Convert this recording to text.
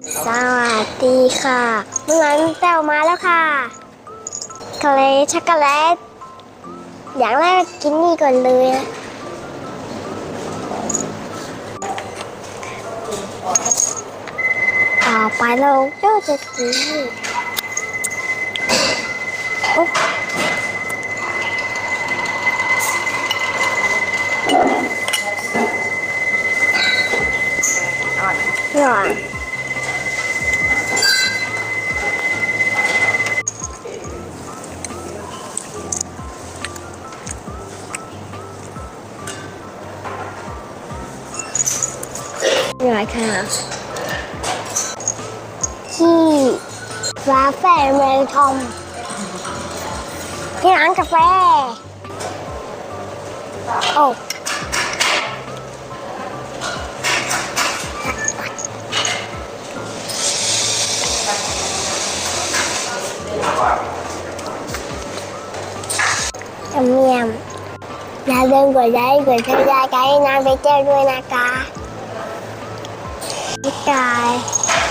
สวัสดีค่ะเมื่อนั้นแป้วมาแล้วค่ะทะเลช็อกโกแลต อย่างแรกกินนี่ก่อนเลยนะต่อไปเราก็จะกินนี่โอ๊ะอร่อย อร่อยค่ะ ที่ร้านแฟเมลทอม ที่ร้านกาแฟ โอ้จำเนียมอย่าลืมกดไลค์กดแชร์กดน้ำไปแจ้งด้วยนะคะ บ๊ายบาย